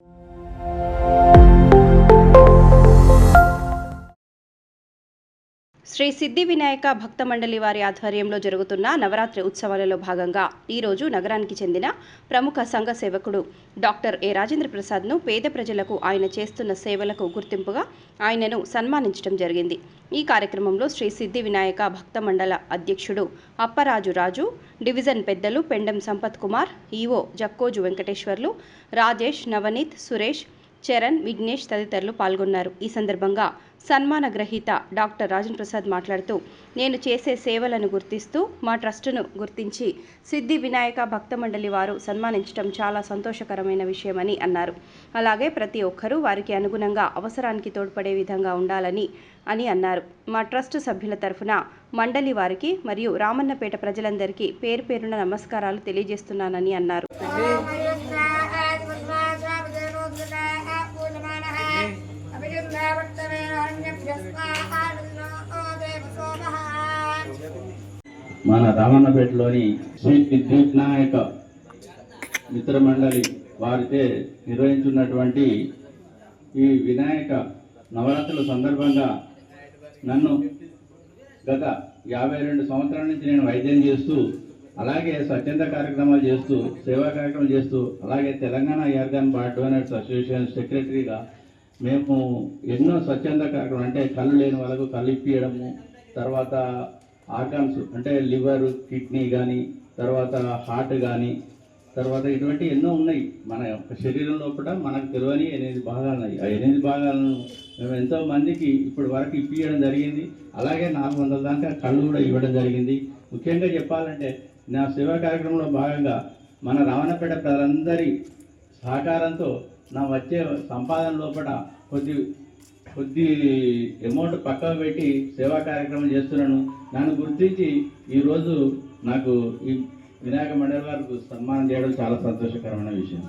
you Shri సిద్ధి వినాయక భక్త మండలి వారి ఆధ్వర్యంలో జరుగుతున్న నవరాత్రి ఉత్సవాలలో భాగంగా ఈరోజు నగరానికి చెందిన ప్రముఖ సంఘ సేవకుడు డాక్టర్ ఏ రాజేంద్ర ప్రసాద్ను పేద ప్రజలకు ఆయన చేస్తున్న సేవలకు గుర్తింపుగా ఆయనను సన్మానించడం జరిగింది. ఈ కార్యక్రమంలో శ్రీ సిద్ధి వినాయక భక్త మండల అధ్యక్షుడు అప్పరాజు రాజు డివిజన్ పెద్దలు పెండెం సంపత్ కుమార్ ఈవో జక్కోజు వెంకటేశ్వర్లు రాజేష్ నవనీత్ సురేష్ చరణ్ విఘ్నేష్ తదితరులు పాల్గొన్నారు. ఈ సందర్భంగా సన్మాన గ్రహీత డాక్టర్ రాజన్ ప్రసాద్ మాట్లాడుతూ నేను చేసే సేవలను గుర్తిస్తూ మా ట్రస్టును గుర్తించి సిద్ధి వినాయక భక్త మండలి వారు సన్మానించడం చాలా సంతోషకరమైన విషయమని అన్నారు. అలాగే ప్రతి ఒక్కరూ వారికి అనుగుణంగా అవసరానికి తోడ్పడే విధంగా ఉండాలని అని అన్నారు. మా ట్రస్ట్ సభ్యుల తరఫున మండలి వారికి మరియు రామన్నపేట ప్రజలందరికీ పేరు పేరున నమస్కారాలు తెలియజేస్తున్నానని అన్నారు. మన రామన్నపేటలోని శ్రీ విద్యుత్ నాయక మిత్రమండలి వారితే నిర్వహించున్నటువంటి ఈ వినాయక నవరాత్రుల సందర్భంగా నన్ను గత యాభై రెండు సంవత్సరాల నుంచి నేను వైద్యం చేస్తూ అలాగే స్వచ్ఛంద కార్యక్రమాలు చేస్తూ సేవా కార్యక్రమాలు చేస్తూ అలాగే తెలంగాణ ఎర్గాన్ బార్ డోనర్స్ అసోసియేషన్ సెక్రటరీగా మేము ఎన్నో స్వచ్ఛంద కార్యక్రమాలు అంటే కళ్ళు లేని వాళ్ళకు కళ్ళు ఇప్పియడము తర్వాత ఆర్గాన్స్ అంటే లివర్ కిడ్నీ కానీ తర్వాత హార్ట్ కానీ తర్వాత ఇటువంటి ఎన్నో ఉన్నాయి. మన యొక్క శరీరం లోపల మనకు తెలియని ఎనిమిది భాగాలు ఉన్నాయి. ఆ ఎనిమిది భాగాలను మేము ఎంతో మందికి ఇప్పటి వరకు ఇప్పించడం జరిగింది. అలాగే నాలుగు వందల దాకా కళ్ళు కూడా ఇవ్వడం జరిగింది. ముఖ్యంగా చెప్పాలంటే నా సేవా కార్యక్రమంలో భాగంగా మన రావణపేట ప్రజలందరి సహకారంతో నా వచ్చే సంపాదన లోపల కొద్ది కొద్ది అమౌంట్ పక్కకు పెట్టి సేవా కార్యక్రమం చేస్తున్నాను. నన్ను గుర్తించి ఈరోజు నాకు ఈ వినాయక మండలి వారికి సన్మానం చేయడం చాలా సంతోషకరమైన విషయం.